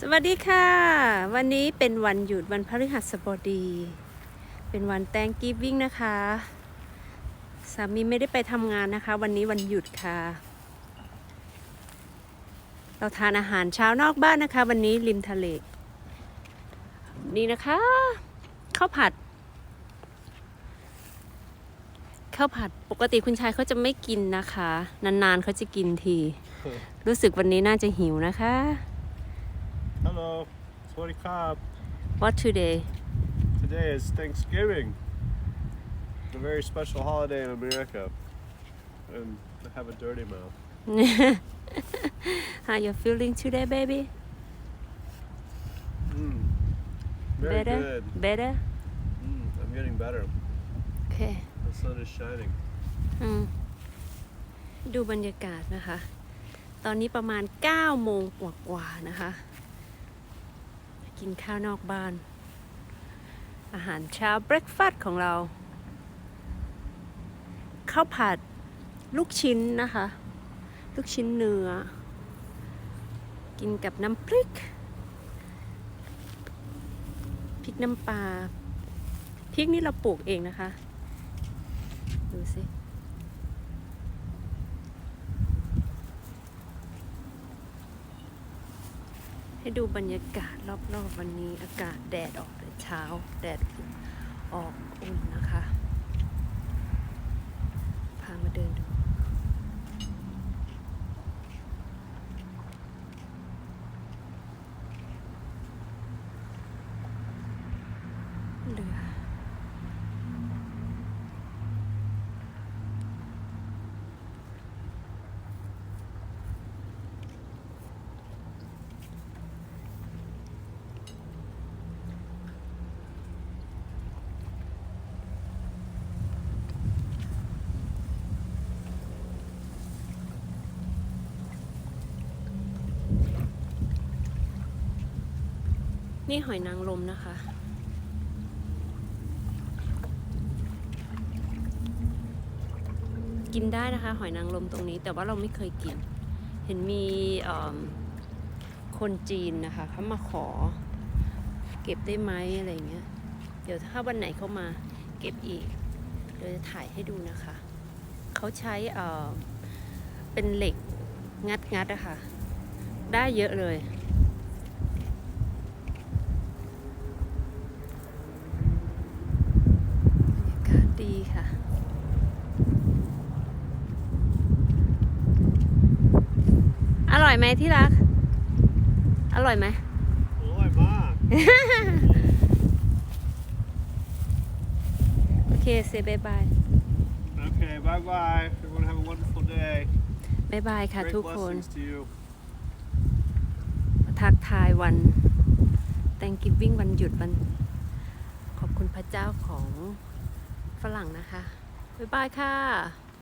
สวัสดีค่ะ วันนี้เป็นวันหยุดวันพฤหัสบดี เป็นวันแตงกีวิ่งนะคะ สามีไม่ได้ไปทำงานนะคะ วันนี้วันหยุดค่ะ เราทานอาหารเช้านอกบ้านนะคะ วันนี้ริมทะเล นี่นะคะข้าวผัดข้าวผัดปกติคุณชายเขาจะไม่กินนะคะ นานๆเขาจะกินที รู้สึกวันนี้น่าจะหิวนะคะ Hello, Swaddy Cobb. What today Today is Thanksgiving, a very special holiday in America. And I have a dirty mouth. How you feeling today, baby? Mm. Very Better? good. Better? Mm, I'm getting better. Okay. The sun is shining. อืมดูบรรยากาศนะคะ ตอนนี้ประมาณ9โมงกว่าๆนะคะ กินข้าวนอกบ้าน อาหารเช้าเบรคฟาสต์ของเรา ข้าวผัดลูกชิ้นนะคะ ลูกชิ้นเนื้อ กินกับน้ำพริก พริกน้ำปลาพริกนี่เราปลูกเองนะคะ ดูสิ ให้ดูบรรยากาศรอบๆวันนี้อากาศแดดออกแต่เช้า แดดออกอุ่นนะคะ พามาเดินดู เรือ นี่หอยนางรมนะคะ กินได้นะคะ หอยนางรมตรงนี้ แต่ว่าเราไม่เคยกิน เห็นมีคนจีนนะคะเขามาขอ เก็บได้ไหมอะไรเงี้ย เดี๋ยวถ้าวันไหนเขามาเก็บอีกเดี๋ยวจะถ่ายให้ดูนะคะ เขาใช้เป็นเหล็กงัดงัดๆอะค่ะได้เยอะเลยากาศดี ค่ะ อร่อยไหมที่รัก อร่อยไหม Oh, my mom. โอเค เซบายบาย Okay, bye bye. Everyone have a wonderful day. บายบายค่ะ Great ทุกคน blessings to you. ทักทายวัน Thanksgiving วันหยุดวัน ขอบคุณพระเจ้าของ ฝรั่งนะคะ บ๊ายบายค่ะ